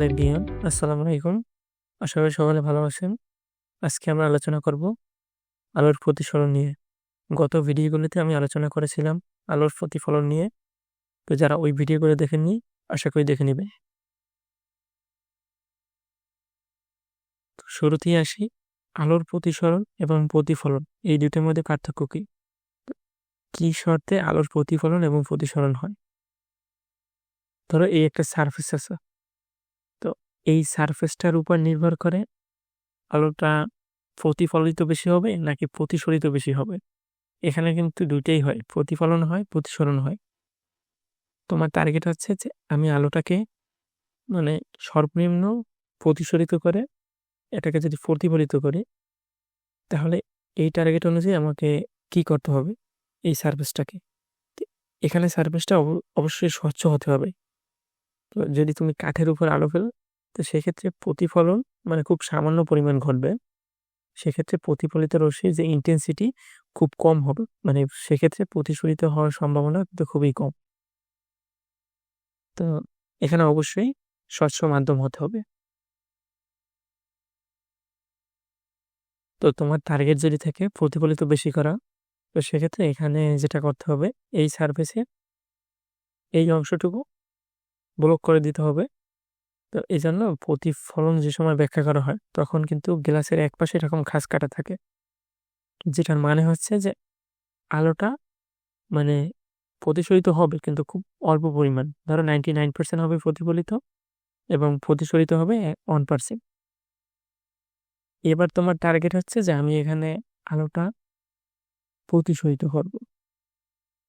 সালের জ্ঞান আসসালামু আলাইকুম। আশা করি সকলে ভালো আছেন। আজকে আমরা আলোচনা করব আলোর প্রতিফলন নিয়ে। গত ভিডিওগুলোতে আমি আলোচনা করেছিলাম আলোর প্রতিফলন নিয়ে। তো যারা ওই ভিডিওগুলো দেখেননি, আশা করি দেখে নেবে তো শুরুতেই আসি, আলোর প্রতিসরণ এবং প্রতিফলন, এই দুটোর মধ্যে পার্থক্য কি? কি শর্তে আলোর প্রতিফলন এবং প্রতিসরণ হয়? ধরো এই একটা সার্ফেস আছে। এই সারফেসটার উপর নির্ভর করে আলোটা প্রতিফলিত বেশি হবে নাকি প্রতিসরিত বেশি হবে। এখানে কিন্তু দুইটাই হয়, প্রতিফলন হয়, প্রতিসরণ হয়। তোমার টার্গেট হচ্ছে যে আমি আলোটাকে মানে সর্বনিম্ন প্রতিসরিত করে এটাকে যদি প্রতিফলিত করি, তাহলে এই টার্গেট অনুযায়ী আমাকে কি করতে হবে এই সার্ভিসটাকে এখানে সার্ভিসটা অবশ্যই স্বচ্ছ হতে হবে। তো যদি তুমি কাঠের উপর আলো ফেলো তো সেক্ষেত্রে প্রতিফলন মানে খুব সামান্য পরিমাণ ঘটবে। সেক্ষেত্রে প্রতিফলিত রশ্মির যে ইন্টেন্সিটি খুব কম হবে। মানে সেক্ষেত্রে প্রতিফলিত হওয়ার সম্ভাবনা কিন্তু খুবই কম। তো এখানে অবশ্যই স্বচ্ছ মাধ্যম হতে হবে। তো তোমার টার্গেট যদি থাকে প্রতিফলিত বেশি করা, তো সেক্ষেত্রে এখানে যেটা করতে হবে, এই সার্ভিসে এই অংশটুকু ব্লক করে দিতে হবে। তো এই জন্য প্রতিফলন যে সময় ব্যাখ্যা করা হয়, তখন কিন্তু গ্লাসের এক পাশে এরকম ঘাস কাটা থাকে। যেটার মানে হচ্ছে যে আলোটা মানে প্রতিশোধিত হবে কিন্তু খুব অল্প পরিমাণ। ধরো নাইনটি নাইন পার্সেন্ট হবে প্রতিফলিত এবং প্রতিশোধিত হবে ওয়ান পার্সেন্ট এবার তোমার টার্গেট হচ্ছে যে আমি এখানে আলোটা প্রতিশোধিত করব।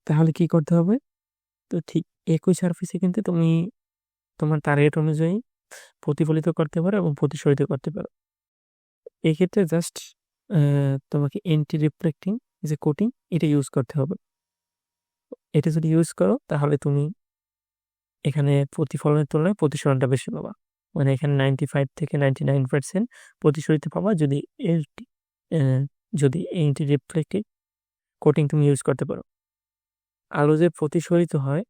তাহলে কি করতে হবে? তো ঠিক একই সার্ফেসে কিন্তু তুমি তোমার টার্গেট অনুযায়ী প্রতিফলিত করতে পারো এবং প্রতিশোধিত করতে পারো। এক্ষেত্রে জাস্ট তোমাকে এন্টি রিফ্লেক্টিং যে কোটিং এটা ইউজ করতে হবে। এটা যদি ইউজ করো, তাহলে তুমি এখানে প্রতিফলনের তুলনায় প্রতিসরণটা বেশি পাবা। মানে এখানে নাইনটি ফাইভ থেকে নাইনটি নাইন পার্সেন্ট প্রতিশোধিত পাবা যদি এলটি যদি এন্টি রিফ্লেক্টিভ কোটিং তুমি ইউজ করতে পারো। আলো যে প্রতিশোধিত হয়,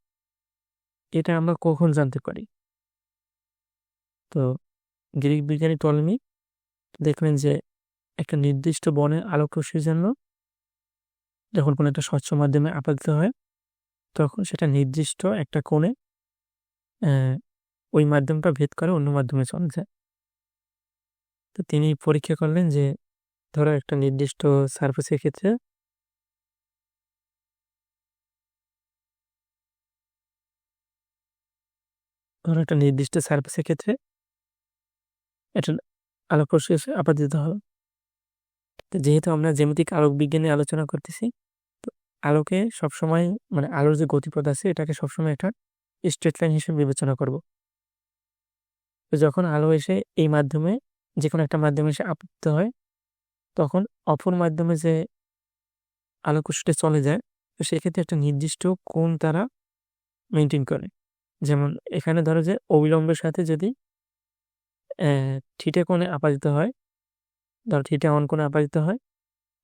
এটা আমরা কখন জানতে পারি? তো গ্রিক বিজ্ঞানী টলমি দেখলেন যে একটা নির্দিষ্ট বনের আলোক রশ্মির জন্য যখন কোনো একটা স্বচ্ছ মাধ্যমে আপাদিত হয়, তখন সেটা নির্দিষ্ট একটা কোণে ওই মাধ্যমটা ভেদ করে অন্য মাধ্যমে চলে যায়। তো তিনি পরীক্ষা করলেন যে ধরো একটা নির্দিষ্ট সার্ফেসের ক্ষেত্রে ধরো একটা নির্দিষ্ট সার্ভিসের ক্ষেত্রে এটা আলোক প্রশ্বাস আপাতত হবে। তো যেহেতু আমরা জ্যামিতিক আলোক বিজ্ঞানে আলোচনা করতেছি, তো আলোকে সবসময় মানে আলোর যে গতিপথ আছে, এটাকে সবসময় একটা স্ট্রেট লাইন হিসেবে বিবেচনা করব। তো যখন আলো এসে এই মাধ্যমে যে কোনো একটা মাধ্যমে এসে আপত্ত হয়, তখন অপর মাধ্যমে যে আলোকোষটা চলে যায়, তো সেক্ষেত্রে একটা নির্দিষ্ট কোণ তারা মেনটেন করে। যেমন এখানে ধরো যে অবিলম্বের সাথে যদি থিটে কোণে আপাদিত হয়। ধরো থিটে অন কোণে আপাদিত হয়।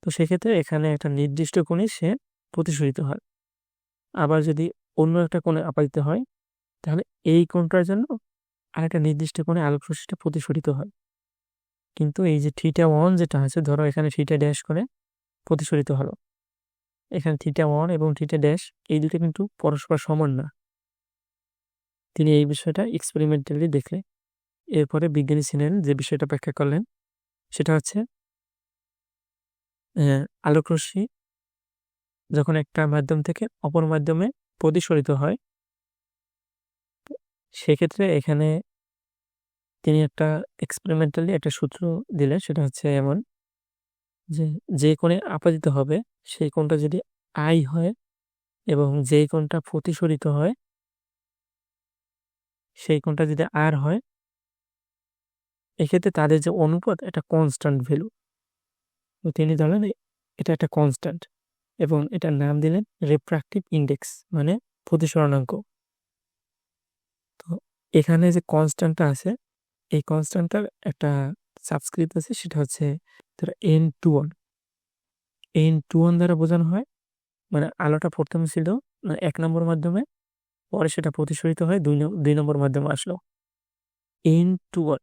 তো সেক্ষেত্রে এখানে একটা নির্দিষ্ট কোণে সে প্রতিশোধিত হয়। আবার যদি অন্য একটা কোণে আপাদিত হয়, তাহলে এই কোণটার জন্য আরেকটা নির্দিষ্ট কোণে আলোক রশ্মিটা প্রতিশোধিত হয়। কিন্তু এই যে থিটা ওয়ান যেটা আছে, ধরো এখানে থিটা ড্যাশ করে প্রতিশোধিত হলো। এখানে থিটা ওয়ান এবং থিটা ড্যাশ, এই দুটো কিন্তু পরস্পর সমান না। তিনি এই বিষয়টা এক্সপেরিমেন্টালি দেখলে এরপরে বিজ্ঞানী ছিলেন যে বিষয়টা ব্যাখ্যা করলেন, সেটা হচ্ছে আলোকরশ্মি যখন একটা মাধ্যম থেকে অপর মাধ্যমে প্রতিসরিত হয়, সেক্ষেত্রে এখানে তিনি একটা এক্সপেরিমেন্টালি একটা সূত্র দিলেন, সেটা হচ্ছে এমন যে যে কোণে আপাদিত হবে, সেই কোণটা যদি আই হয় এবং যেই কোণটা প্রতিসরিত হয়, সেই কোণটা যদি আর হয় এক্ষেত্রে তাদের যে অনুপাত, এটা কনস্ট্যান্ট ভ্যালু তো তিনি ধরলেন এটা একটা কনস্ট্যান্ট এবং এটার নাম দিলেন রিপ্রাক্টিভ ইন্ডেক্স মানে প্রতিসরণাঙ্ক। তো এখানে যে কনস্ট্যান্টটা আছে, এই কনস্ট্যান্টটার একটা সাবস্ক্রিপ্ট আছে, সেটা হচ্ছে ধরো N two one N two one দ্বারা বোঝানো হয় মানে আলোটা প্রথমে ছিল এক নম্বর মাধ্যমে, পরে সেটা প্রতিসরিত হয়ে দুই দুই নম্বর মাধ্যমে আসলো। এন টু ওয়ান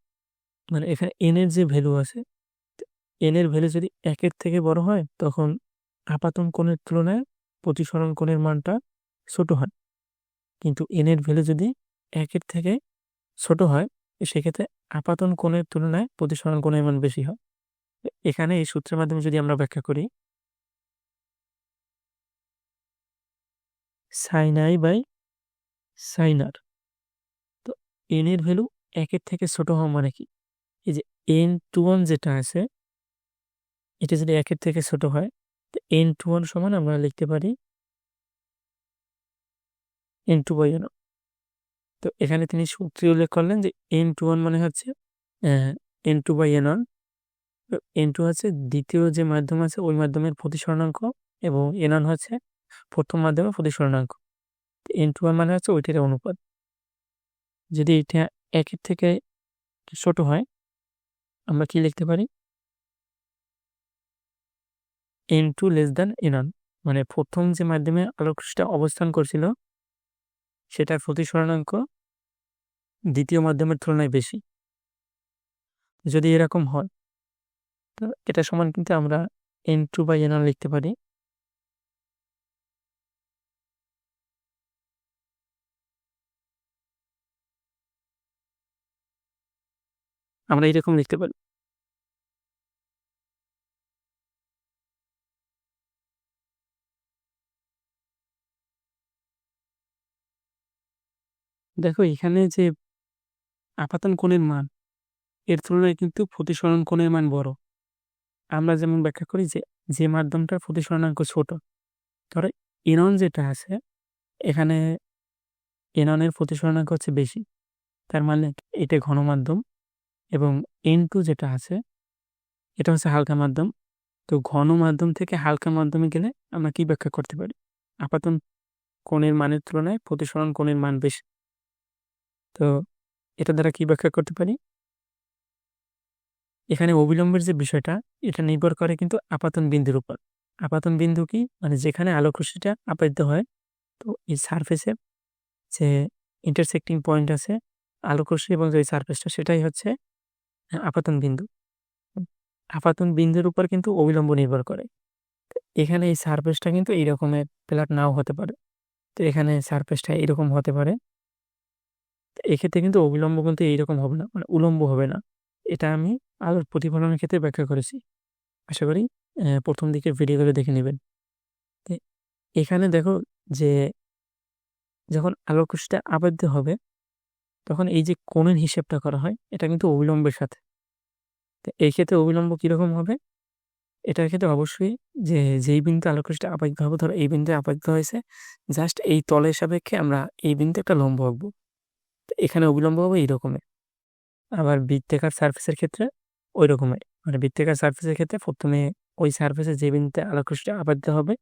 মানে এখানে এন এর যে ভ্যালু আছে এন এর ভ্যালু যদি একের থেকে বড় হয়, তখন আপাতন কোণের তুলনায় প্রতিসরণ কোণের মানটা ছোট হয়। কিন্তু এন এর ভ্যালু যদি একের থেকে ছোট হয়, সেক্ষেত্রে আপাতন কোণের তুলনায় প্রতিসরণ কোণের মান বেশি হয়। এখানে এই সূত্রের মাধ্যমে যদি আমরা ব্যাখ্যা করি সাইনাই বাই সাইনার তো এন এর ভ্যালু একের থেকে ছোট হওয়া মানে কি? এন টু ওয়ান যেটা আছে, এটা যদি একের থেকে ছোট হয়, তো এন টু ওয়ান সমান আমরা লিখতে পারি এন টু বাই এন তো এখানে তিনি সূত্রে উল্লেখ করলেন যে এন টু ওয়ান মানে হচ্ছে N two by N one N two হচ্ছে দ্বিতীয় যে মাধ্যম আছে, ওই মাধ্যমের প্রতিসরণাঙ্ক এবং এন ওয়ান হচ্ছে প্রথম মাধ্যমে প্রতিসরণাঙ্ক এন টু ওয়ান মানে হচ্ছে ওইটার অনুপাত। যদি এটা একের থেকে ছোট হয় আমরা কি লিখতে পারি? N two less than N one মানে প্রথম যে মাধ্যমে আলোকটা অবস্থান করছিল, সেটার প্রতিসরণাঙ্ক দ্বিতীয় মাধ্যমের তুলনায় বেশি। যদি এরকম হয়, তো এটা সমান কিন্তু আমরা এন টু বাই এনান লিখতে পারি। আমরা এরকম লিখতে পারি। দেখো, এখানে যে আপাতন কোণের মান, এর তুলনায় কিন্তু প্রতিসরণ কোণের মান বড়। আমরা যেমন ব্যাখ্যা করি যে যে মাধ্যমটার প্রতিসরণাঙ্ক ছোট, ধরো এনন যেটা আছে, এখানে এননের প্রতিসরণাঙ্ক হচ্ছে বেশি। তার মানে এটা ঘন মাধ্যম এবং এন টু যেটা আছে, এটা হচ্ছে হালকা মাধ্যম। তো ঘন মাধ্যম থেকে হালকা মাধ্যমে গেলে আমরা কি ব্যাখ্যা করতে পারি? আপাতন কোণের মানের তুলনায় প্রতিসরণ কোণের মান বেশি। তো এটা দ্বারা কি ব্যাখ্যা করতে পারি? এখানে অবিলম্বের যে বিষয়টা, এটা নির্ভর করে কিন্তু আপাতন বিন্দুর উপর। আপাতন বিন্দু কি? মানে যেখানে আলোক রশ্মিটা আপাতিত হয়, তো এই সারফেসে যে ইন্টারসেক্টিং পয়েন্ট আছে আলোক রশ্মি এবং যে সারফেসটা সেটাই হচ্ছে আপাতন বিন্দু। আপাতন বিন্দুর উপর কিন্তু অবিলম্ব নির্ভর করে। এখানে এই সারফেসটা কিন্তু এই রকমের প্লাট নাও হতে পারে। তো এখানে সারফেসটা এরকম হতে পারে। এক্ষেত্রে কিন্তু অবিলম্ব কিন্তু এইরকম হবে না মানে উলম্ব হবে না। এটা আমি আলোর প্রতিফলনের ক্ষেত্রে ব্যাখ্যা করেছি। আশা করি প্রথম দিকে ভিডিওগুলো দেখে নেবেন। এখানে দেখো যে যখন আলোকটা আবদ্ধ হবে, তখন এই যে কোণের হিসেবটা করা হয়, এটা কিন্তু অবিলম্বের সাথে। এই ক্ষেত্রে অবিলম্ব কীরকম হবে? এটার ক্ষেত্রে অবশ্যই যে, যেই বিন্দু আলোকটা আবদ্ধ হবে, ধরো এই বিন্দু আবদ্ধ হয়েছে জাস্ট এই তলের সাপেক্ষে আমরা এই বিন্দু একটা লম্ব আঁকবো। এখানে অবিলম্ব হবে এই রকমের আবার বৃত্তাকার সার্ফেসের ক্ষেত্রে ওই রকমের মানে বৃত্তাকার সার্ফেসের ক্ষেত্রে প্রথমে ওই সার্ফেসে যে বিন্দুতে আলোকৃষ্ট আবদ্ধ হবে,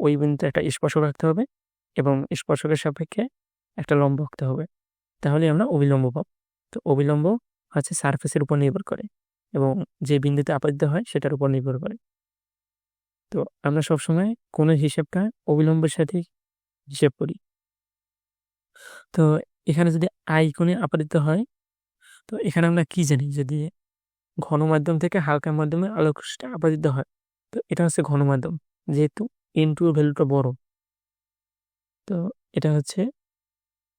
ওই বিন্দুতে একটা স্পর্শক রাখতে হবে এবং স্পর্শকের সাপেক্ষে একটা লম্ব আঁকতে হবে। তাহলে আমরা অবিলম্ব পাব। তো অবিলম্ব হচ্ছে সার্ফেসের উপর নির্ভর করে। এবং যে বিন্দুতে আবদ্ধ হয় সেটার উপর নির্ভর করে। তো আমরা সবসময় কোণের হিসেবটা অবিলম্বের সাথে হিসেব করি। তো এখানে যদি আই কোণে আপতিত হয়, তো এখানে আমরা কি জানি? যদি ঘন মাধ্যম থেকে হালকা মাধ্যমে আলোকটা আপাদিত হয়, তো এটা হচ্ছে ঘন মাধ্যম যেহেতু এন টু ভ্যালুটা বড়। তো এটা হচ্ছে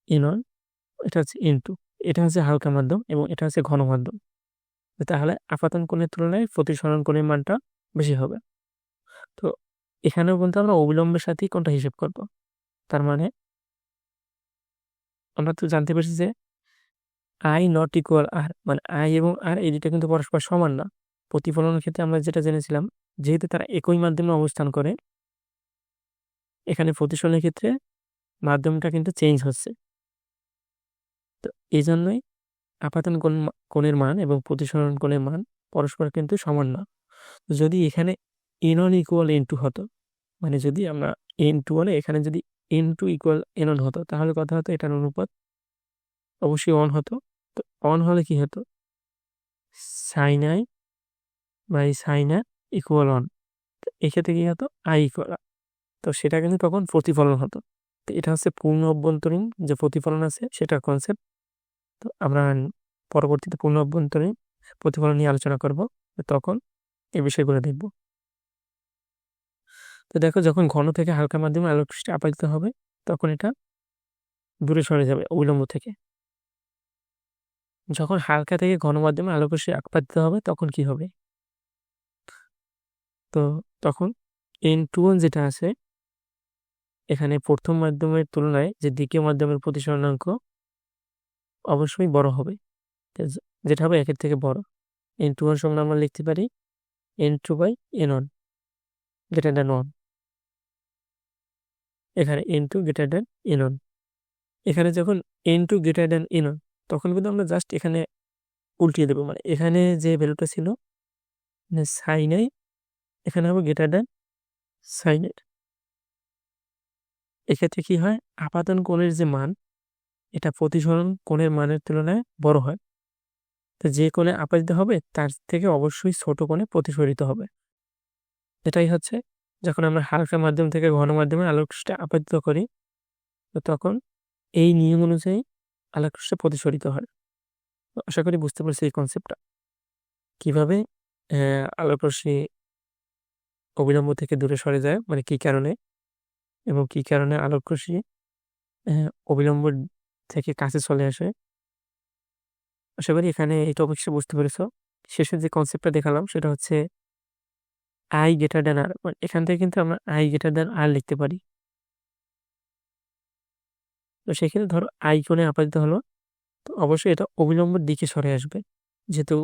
এন এটা হচ্ছে এন টু এটা হচ্ছে হালকা মাধ্যম এবং এটা হচ্ছে ঘন মাধ্যম তাহলে আপাতন কোণের তুলনায় প্রতিসরণ কোণের মানটা বেশি হবে। তো এখানেও বলতে আমরা অবিলম্বের সাথেই কোনটা হিসেব করব। তার মানে আমরা তো জানতে পারছি যে আই নট ইকুয়াল আর মানে আই এবং আর এই দুটা কিন্তু পরস্পর সমান না। প্রতিফলনের ক্ষেত্রে আমরা যেটা জেনেছিলাম, যেহেতু তারা একই মাধ্যমে অবস্থান করে, এখানে প্রতিফলনের ক্ষেত্রে মাধ্যমটা কিন্তু চেঞ্জ হচ্ছে। তো এই জন্যই আপাতন কোণের মান এবং প্রতিসরণ কোণের মান পরস্পর কিন্তু সমান না। যদি এখানে N one equal N two হতো মানে যদি আমরা এন টু হলে এখানে যদি N two equal N one হতো, তাহলে কথা হতো এটার অনুপাত অবশ্যই অন হতো। তো অন হলে কি হতো? Sine I by sine I equal N তো এক্ষেত্রে কি হতো? আই ইকুয়াল তো সেটা কিন্তু তখন প্রতিফলন হতো। তো এটা হচ্ছে পূর্ণ অভ্যন্তরীণ যে প্রতিফলন আছে, সেটা কনসেপ্ট তো আমরা পরবর্তীতে পূর্ণ অভ্যন্তরীণ প্রতিফলন নিয়ে আলোচনা করব। তখন এই বিষয়গুলো দেখব। তো দেখো, যখন ঘন থেকে হালকা মাধ্যমে আলোক রশ্মি আপাতিত হবে, তখন এটা দূরে সরে যাবে, অবিলম্ব থেকে। যখন হালকা থেকে ঘন মাধ্যমে আলোক রশ্মি আপাতিত হবে, তখন কি হবে? তো তখন এন টু ওয়ান যেটা আছে, এখানে প্রথম মাধ্যমের তুলনায় যে দ্বিতীয় মাধ্যমের প্রতিসরণাঙ্ক অবশ্যই বড় হবে। যেটা হবে একের থেকে বড়। এন টু ওয়ান আমরা লিখতে পারি N two by N one greater than one এখানে N two greater than N one এখানে যখন N two greater than N one তখন কিন্তু আমরা জাস্ট এখানে উল্টিয়ে দেবো। মানে এখানে যে ভ্যালুটা ছিল মানে সাইনাই এখানে হবে গ্রেটার দেন সাইনের এক্ষেত্রে কি হয়? আপাতন কোণের যে মান এটা প্রতিসরণ কোণের মানের তুলনায় বড় হয়। তো যে কোণে আপাতিত হবে, তার থেকে অবশ্যই ছোট কোণে প্রতিফলিত হবে। এটাই হচ্ছে, যখন আমরা হালকা মাধ্যম থেকে ঘন মাধ্যমে আলোকটা আপাতিত করি, তো তখন এই নিয়ম অনুযায়ী আলোকটা প্রতিসরিত হয়। আশা করি বুঝতে পারছি এই কনসেপ্টটা কীভাবে আলোকরশ্মি অবিলম্ব থেকে দূরে সরে যায় মানে কি কারণে? এবং কি কারণে আলোকরশ্মি অবিলম্ব থেকে কাছে চলে আসে। আশা করি এখানে এই টপিকটা বুঝতে পেরেছ। শেষে যে কনসেপ্টটা দেখালাম, সেটা হচ্ছে আই গেটার দেন আর এখান থেকে কিন্তু আমরা আই গেটার দেন আর লিখতে পারি। তো সেক্ষেত্রে ধরো আই কোণে আপাতিত হলো, তো অবশ্যই এটা অবিলম্বের দিকে সরে আসবে। যেহেতু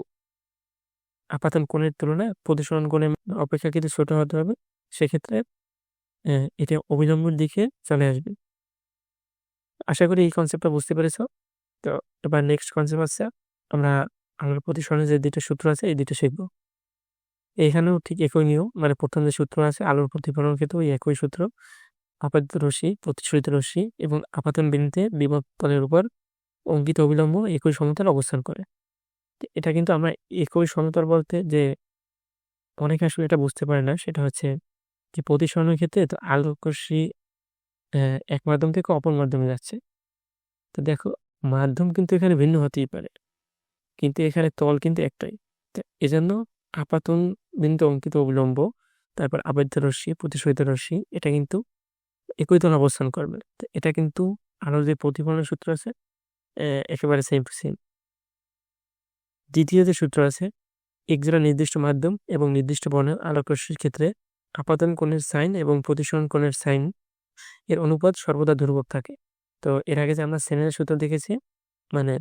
আপাতন কোণের তুলনায় প্রতিসরণ কোণের অপেক্ষাকৃত ছোট হতে হবে, সেক্ষেত্রে এটা অবিলম্বর দিকে চলে আসবে। আশা করি এই কনসেপ্টটা বুঝতে পেরেছ। তো এবার নেক্সট কনসেপ্ট আছে, আমরা আলোর প্রতিসরণের যে দুটো সূত্র আছে, এই দুটো শিখব। এখানেও ঠিক একই নিয়ম মানে প্রথম যে সূত্র আছে, আলোর প্রতিফলন ক্ষেত্রেও একই সূত্র। আপাতিত রশ্মি প্রতিসরিত রশ্মি এবং আপাতন বিন্দুতে বিভব তলের উপর অঙ্কিত অবিলম্ব একই সমতল অবস্থান করে। এটা কিন্তু আমরা একই সমতল বলতে যে অনেকে আসলে এটা বুঝতে পারে না, সেটা হচ্ছে যে প্রতিসরণের ক্ষেত্রে তো আলোকরশ্মি এক মাধ্যম থেকে অপর মাধ্যমে যাচ্ছে। তো দেখো, মাধ্যম কিন্তু এখানে ভিন্ন হতেই পারে। কিন্তু এখানে তল কিন্তু একটাই। এজন্য আপাতন বিন্দু অঙ্কিত অবলম্ব, তারপর আবদ্ধ রশ্মি, প্রতিশোধিত রশ্মি, এটা কিন্তু একই তল অবস্থান করবে। এটা কিন্তু আরও যে প্রতিফলনের সূত্র আছে একেবারে সেম টু সেম দ্বিতীয় যে সূত্র আছে একজোড়া নির্দিষ্ট মাধ্যম এবং নির্দিষ্ট বর্ণের আলোক রশ্মির ক্ষেত্রে আপাতন কোণের সাইন এবং প্রতিসরণ কোণের সাইন এর অনুপাত সর্বদা ধ্রুবক থাকে। তো এর আগে যে আমরা সেনেলের সূত্র দেখেছি মানে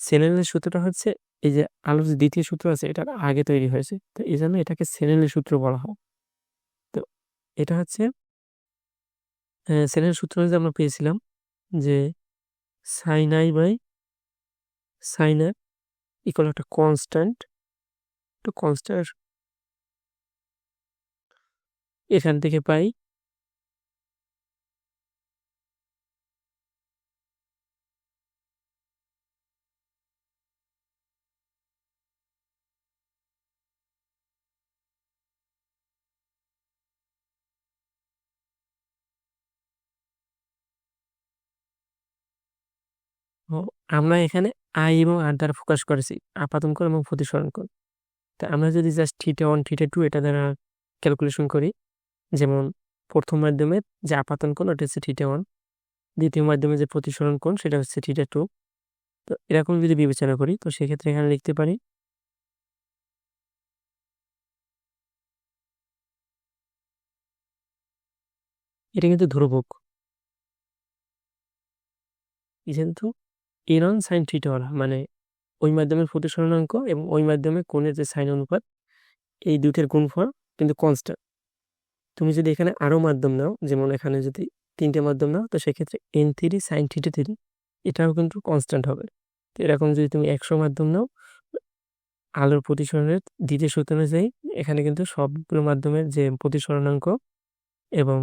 সেনেলের সূত্রটা হচ্ছে এই যে আলোর যে দ্বিতীয় সূত্র আছে, এটা আগে তৈরি হয়েছে। তো এই জন্য এটাকে সেনেলের সূত্র বলা হয়। তো এটা হচ্ছে সেনেলের সূত্র যে আমরা পেয়েছিলাম যে sine i by sine R equal একটা কনস্ট্যান্ট তো কনস্ট্যান্ট এখান থেকে পাই আমরা এখানে আই এবং আর দ্বারা ফোকাস করেছি, আপাতন এবং প্রতিসরণ কোণ। তা আমরা যদি just theta one theta two এটা দ্বারা ক্যালকুলেশন করি, যেমন প্রথম মাধ্যমে যে আপাতন ওটা হচ্ছে থিটা ওয়ান দ্বিতীয় মাধ্যমে যে প্রতিসরণ কোণ সেটা হচ্ছে থিটা টু তো এরকম যদি বিবেচনা করি, তো সেক্ষেত্রে এখানে লিখতে পারি এটা কিন্তু ধ্রুবক। কিন্তু এরন সাইন থিটাওয়ালা মানে ওই মাধ্যমের প্রতিসরণাঙ্ক এবং ওই মাধ্যমে কোণের যে সাইন অনুপাত, এই দুইটার গুণফল কিন্তু কনস্ট্যান্ট তুমি যদি এখানে আরও মাধ্যম নাও, যেমন এখানে যদি তিনটে মাধ্যম নাও, তো সেক্ষেত্রে এন থ্রি সাইন থ্রিটি থ্রি এটাও কিন্তু কনস্ট্যান্ট হবে। তো এরকম যদি তুমি একশো মাধ্যম নাও, আলোর প্রতিসরণের দ্বিতীয় সূত্র অনুযায়ী এখানে কিন্তু সবগুলো মাধ্যমের যে প্রতিসরণাঙ্ক এবং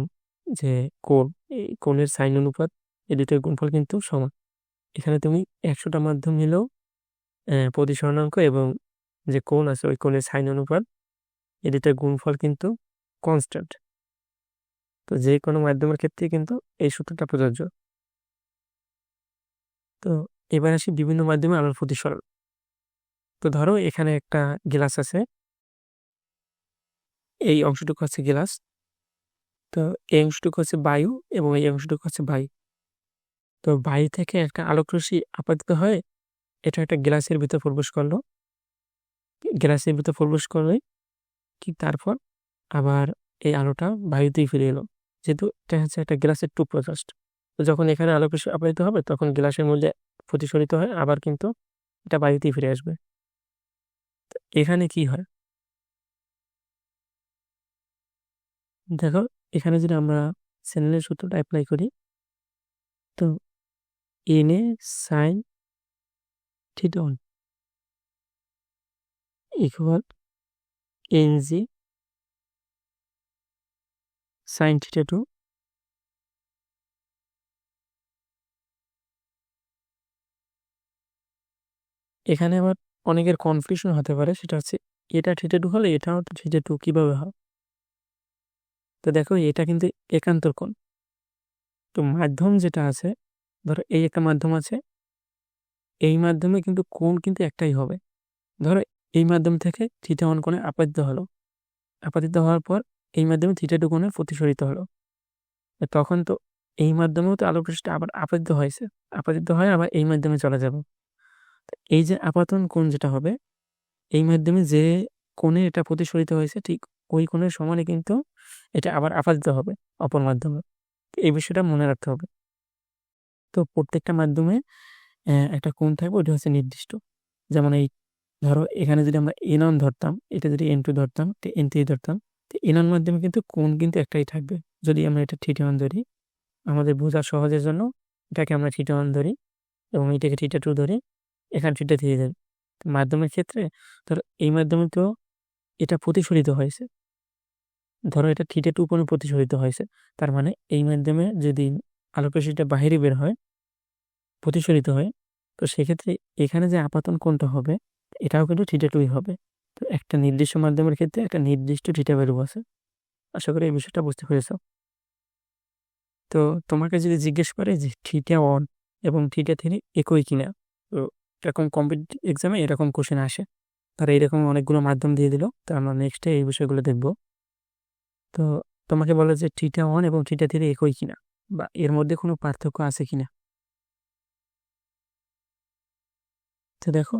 যে কোণ, এই কোণের সাইন অনুপাত, এই দুটোর গুণফল কিন্তু সমান। এখানে তুমি একশোটা মাধ্যম নিলেও প্রতিসরণাঙ্ক এবং যে কোণ আছে, ওই কোণের সাইন অনুপাত দুটার গুণফল কিন্তু কনস্ট্যান্ট তো যে কোনো মাধ্যমের ক্ষেত্রে কিন্তু এই সূত্রটা প্রযোজ্য। তো এবার আসি বিভিন্ন মাধ্যমে আলোর প্রতিসরণ। তো ধরো এখানে একটা গ্লাস আছে। এই অংশটুকু হচ্ছে গ্লাস। তো এই অংশটুকু হচ্ছে বায়ু এবং এই অংশটুকু হচ্ছে বায়ু। তো বায়ু থেকে একটা আলোক রশ্মি আপাতিত হয় এটা একটা গ্লাসের ভিতর প্রবেশ করল। গ্লাসের ভিতর প্রবেশ করলে কি তারপর আবার এই আলোটা বায়ুতেই ফিরে এলো। যেহেতু এটা হচ্ছে একটা গ্লাসের টু প্রজাস্ট তো যখন এখানে আলোক রশ্মি আপাতিত হবে তখন গ্লাসের মধ্যে প্রতিসরিত হয় আবার কিন্তু এটা বায়ুতেই ফিরে আসবে। এখানে কি হয়? দেখো, এখানে যদি আমরা চ্যানেলের সূত্রটা অ্যাপ্লাই করি, তো N sine theta one equal N G sine theta two. এখানে আবার অনেকের কনফিউশন হতে পারে, সেটা হচ্ছে এটা থিটা টু হলে এটাও থিটা টু কীভাবে হয়? তো দেখো, এটা কিন্তু একান্তর কোণ তো মাধ্যম যেটা আছে ধরো এই একটা মাধ্যম আছে, এই মাধ্যমে কিন্তু কোণ কিন্তু একটাই হবে। ধরো এই মাধ্যম থেকে থিটা ওয়ান কোণে আপাতিত হলো, আপাতিত হওয়ার পর এই মাধ্যমে থিটা টু কোণে প্রতিসরিত হলো। তখন তো এই মাধ্যমেও তো আলোক রশ্মিটা আবার আপতিত হয়েছে, আপতিত হয় আবার এই মাধ্যমে চলে যাবে। এই যে আপাতন কোণ যেটা হবে, এই মাধ্যমে যে কোণে এটা প্রতিসরিত হয়েছে, ঠিক ওই কোণের সমানে কিন্তু এটা আবার আপাতিত হবে অপর মাধ্যমে। এই বিষয়টা মনে রাখতে হবে। তো প্রত্যেকটা মাধ্যমে একটা কোণ থাকবে ওটা হচ্ছে নির্দিষ্ট। যেমন এই, ধরো, এখানে যদি আমরা এন অন ধরতাম, এটা যদি এন টু ধরতাম এন থ্রি ধরতাম, তো এন অন মাধ্যমে কিন্তু কোণ কিন্তু একটাই থাকবে। যদি আমরা এটা থিটা ওয়ান ধরি, আমাদের বোঝা সহজের জন্য এটাকে আমরা থিটা ওয়ান ধরি এবং এটাকে থিটা টু ধরি এখানে থিটা থ্রি ধরি মাধ্যমের ক্ষেত্রে, ধরো, এই মাধ্যমে তো এটা প্রতিফলিত হয়েছে। ধরো, এটা থিটা টু কোণে প্রতিফলিত হয়েছে, তার মানে এই মাধ্যমে যদি আলোকরশ্মিটা বাহিরে বের হয়, প্রতিফলিত হয়। তো সেক্ষেত্রে এখানে যে আপাতন কোনটা হবে, এটাও কিন্তু থিটা টুই হবে। তো একটা নির্দিষ্ট মাধ্যমের ক্ষেত্রে একটা নির্দিষ্ট থিটা ভ্যালু আছে। আশা করি এই বিষয়টা বুঝতে পেরেছ। তো তোমাকে যদি জিজ্ঞেস করে যে থিটা ওয়ান এবং থিটা থ্রি একই কিনা, তো এরকম কম্পিটিটিভ এক্সামে এরকম কোশ্চেন আসে। তারা এরকম অনেকগুলো মাধ্যম দিয়ে দিল। তো আমরা নেক্সটে এই বিষয়গুলো দেখব। তো তোমাকে বলে যে থিটা ওয়ান এবং থিটা থ্রি একই কিনা। বা এর মধ্যে কোনো পার্থক্য আছে কিনা তো দেখো,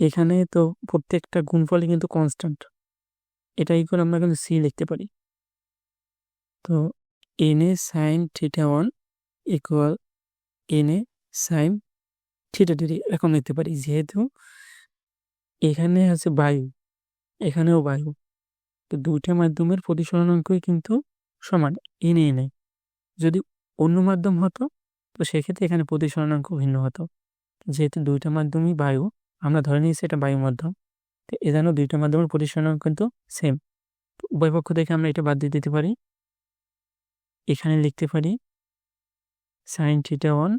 এখানে তো প্রত্যেকটা গুণফলই কিন্তু কনস্ট্যান্ট এটাই করে আমরা কিন্তু সি লিখতে পারি। তো N A sine theta one equal N A sine theta three এরকম লিখতে পারি। যেহেতু এখানে আছে বায়ু, এখানেও বায়ু। তো দুইটা মাধ্যমের প্রতিসরণাঙ্কই কিন্তু সমান এনে এনে যদি অন্য মাধ্যম হতো, তো সেক্ষেত্রে এখানে প্রতিসরণাঙ্ক ভিন্ন হতো। যেহেতু দুইটা মাধ্যমই বায়ু, আমরা ধরে নিয়েছি এটা বায়ু মাধ্যম। তো এ যেন দুইটা মাধ্যমের প্রতিসরণাঙ্ক কিন্তু সেম উভয় পক্ষ থেকে আমরা এটা বাদ দিয়ে দিতে পারি। এখানে লিখতে পারি sine theta one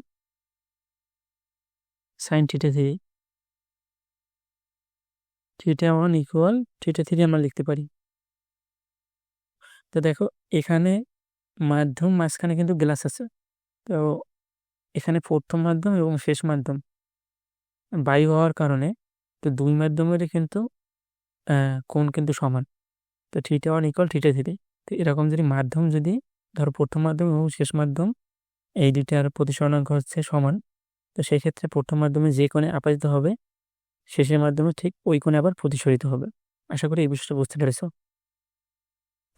sine theta three theta one equal theta three আমরা লিখতে পারি। তো দেখো, এখানে মাধ্যম মাঝখানে কিন্তু গ্লাস আছে। তো এখানে প্রথম মাধ্যম এবং শেষ মাধ্যম। বায়ু হওয়ার কারণে তো দুই মাধ্যমেরই কিন্তু কোন কিন্তু সমান। তো theta one equal theta three তো এরকম যদি মাধ্যম যদি, ধরো প্রথম মাধ্যম এবং শেষ মাধ্যম, এই দুইটার প্রতিসরণাঙ্ক হচ্ছে সমান। তো সেক্ষেত্রে প্রথম মাধ্যমে যে কোণে আপাতিত হবে, শেষের মাধ্যমে ঠিক ওই কোণে আবার প্রতিসরিত হবে। আশা করি এই বিষয়টা বুঝতে পেরেছ।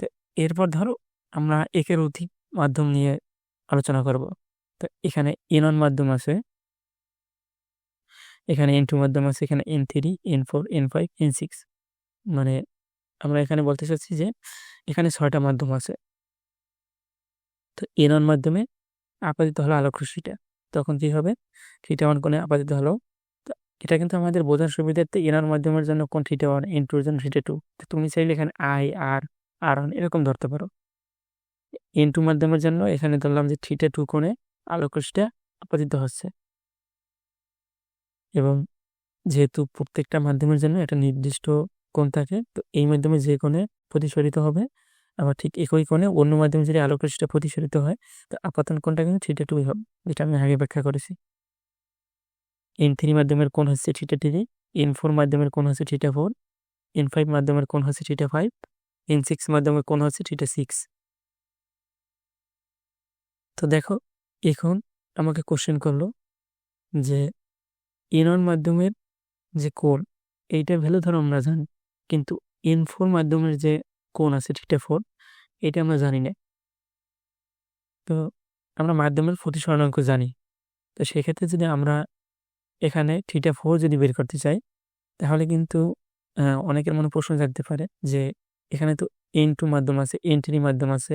তো এরপর ধরো আমরা একের অধিক মাধ্যম নিয়ে আলোচনা করব। তো এখানে এন ওয়ান মাধ্যম আছে। এখানে এন টু মাধ্যম আছে, এখানে N three N four N five N six মানে আমরা এখানে বলতে চাচ্ছি যে এখানে ছয়টা মাধ্যম আছে। তো এন ওয়ান মাধ্যমে আপাতিত হলো আলোক রশ্মিটা তখন কি হবে? থিটা ওয়ান কোণে আপাতিত হলো। এটা কিন্তু আমাদের বোঝার সুবিধার্থে এনার মাধ্যমের জন্য কোন থিটা ওয়ান এন টুর জন্য থিটা টু তুমি চাইলে এখানে আই আর আর এরকম ধরতে পারো। এন টু মাধ্যমের জন্য এখানে ধরলাম যে থিটা টু কোণে আলোকসটা আপাতিত হচ্ছে। এবং যেহেতু প্রত্যেকটা মাধ্যমের জন্য একটা নির্দিষ্ট কোণ থাকে, তো এই মাধ্যমে যে কোণে প্রতিসরিত হবে, আবার ঠিক একই কোণে অন্য মাধ্যমে যদি আলোকসটা প্রতিসরিত হয়, তো আপাতন কোণটা কিন্তু থিটা টুই হবে, যেটা আমি আগে ব্যাখ্যা করেছি। এন থ্রি মাধ্যমের কোণ হচ্ছে থিটা থ্রি এন ফোর মাধ্যমের কোণ হচ্ছে থিটা ফোর এন ফাইভ মাধ্যমের কোণ হচ্ছে থিটা ফাইভ এন সিক্স মাধ্যমের কোণ হচ্ছে থিটা সিক্স তো দেখো, এখন আমাকে কোশ্চেন করল যে এন মাধ্যমের যে কোণ এইটা ভ্যালু ধরো আমরা জানি, কিন্তু এন ফোর মাধ্যমের যে কোণ আছে থিটা ফোর, এটা আমরা জানি না। তো আমরা মাধ্যমের প্রতিসরণাঙ্ক জানি। তো সেক্ষেত্রে যদি আমরা এখানে থিটা ফোর যদি বের করতে চাই, তাহলে কিন্তু অনেকের মনে প্রশ্ন জাগতে পারে যে, এখানে তো এন টু মাধ্যম আছে এন থ্রি মাধ্যম আছে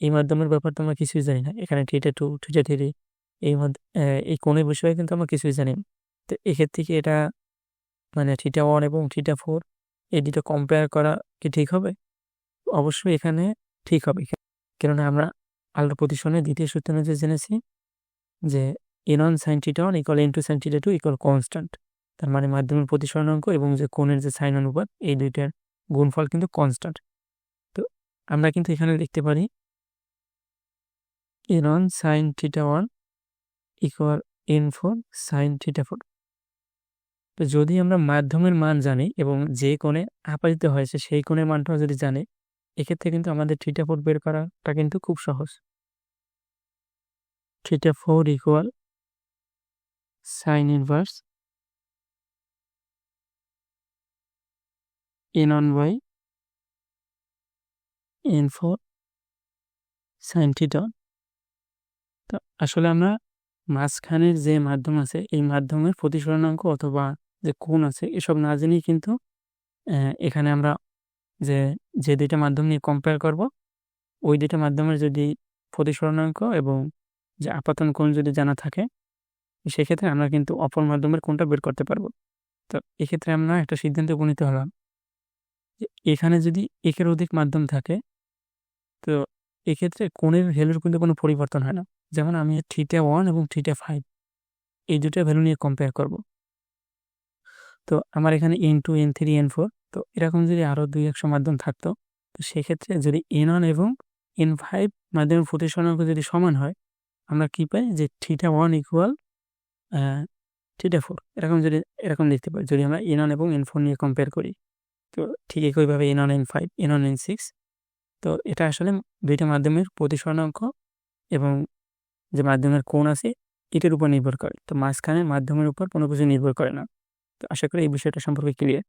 এই মাধ্যমের ব্যাপার তো আমরা কিছুই জানি না। এখানে থিটা টু থিটা থ্রি এই এই কোণের বিষয়ে কিন্তু আমরা কিছুই জানি তো এক্ষেত্রে কি এটা মানে থিটা ওয়ান এবং থিটা ফোর এই দুটো কম্পেয়ার করা কি ঠিক হবে? অবশ্যই এখানে ঠিক হবে। কেননা আমরা আলোর প্রতিসরণের দ্বিতীয় সূত্র অনুযায়ী জেনেছি যে N one sine theta one equal N two sine theta two equal constant তার মানে মাধ্যমের প্রতিসরণাঙ্ক এবং যে কোণের যে সাইন অনুপাত, এই দুইটার গুণফল কিন্তু কনস্ট্যান্ট তো আমরা কিন্তু এখানে লিখতে পারি N one sine theta one equal N four sine theta four. তো যদি আমরা মাধ্যমের মান জানি এবং যে কোণে আপাতিত হয়েছে সেই কোণের মানটাও যদি জানি, এক্ষেত্রে কিন্তু আমাদের থিটা ফোর বের করাটা কিন্তু খুব সহজ। Theta four equal sine inverse N one by N four sine theta আসলে আমরা মাঝখানের যে মাধ্যম আছে, এই মাধ্যমের প্রতিসরণাঙ্ক অথবা যে কোণ আছে, এসব না জেনেই কিন্তু এখানে আমরা যে যে দুইটা মাধ্যম নিয়ে কম্পেয়ার করব, ওই দুইটা মাধ্যমের যদি প্রতিসরণাঙ্ক এবং যে আপাতন কোণ যদি জানা থাকে, সেক্ষেত্রে আমরা কিন্তু অপর মাধ্যমের কোনটা বের করতে পারব। তো এক্ষেত্রে আমরা একটা সিদ্ধান্তে উপনীত হলাম এখানে যদি একের অধিক মাধ্যম থাকে, তো এক্ষেত্রে কোণের ভ্যালুর কিন্তু কোনো পরিবর্তন হয় না। যেমন আমি থিটা ওয়ান এবং থিটা ফাইভ এই দুটো ভ্যালু নিয়ে কম্পেয়ার করব। তো আমার এখানে N two N three N four তো এরকম যদি আরও দুই একশো মাধ্যম থাকতো, তো সেক্ষেত্রে যদি এন ওয়ান এবং এন ফাইভ মাধ্যমের প্রতিসরণাঙ্ক যদি সমান হয়, আমরা কী পাই যে theta one equal theta four এরকম যদি, এরকম দেখতে পাই, যদি আমরা এন ওয়ান এবং এন ফোর নিয়ে কম্পেয়ার করি, তো ঠিক একইভাবে N one N five N one N six তো এটা আসলে দুইটা মাধ্যমের প্রতিসরণাঙ্ক এবং যে মাধ্যমের কোন আছে, এটার উপর নির্ভর করে। তো মাঝখানে মাধ্যমের উপর কোনো কিছু নির্ভর করে না। তো আশা করি এই বিষয়টা সম্পর্কে ক্লিয়ার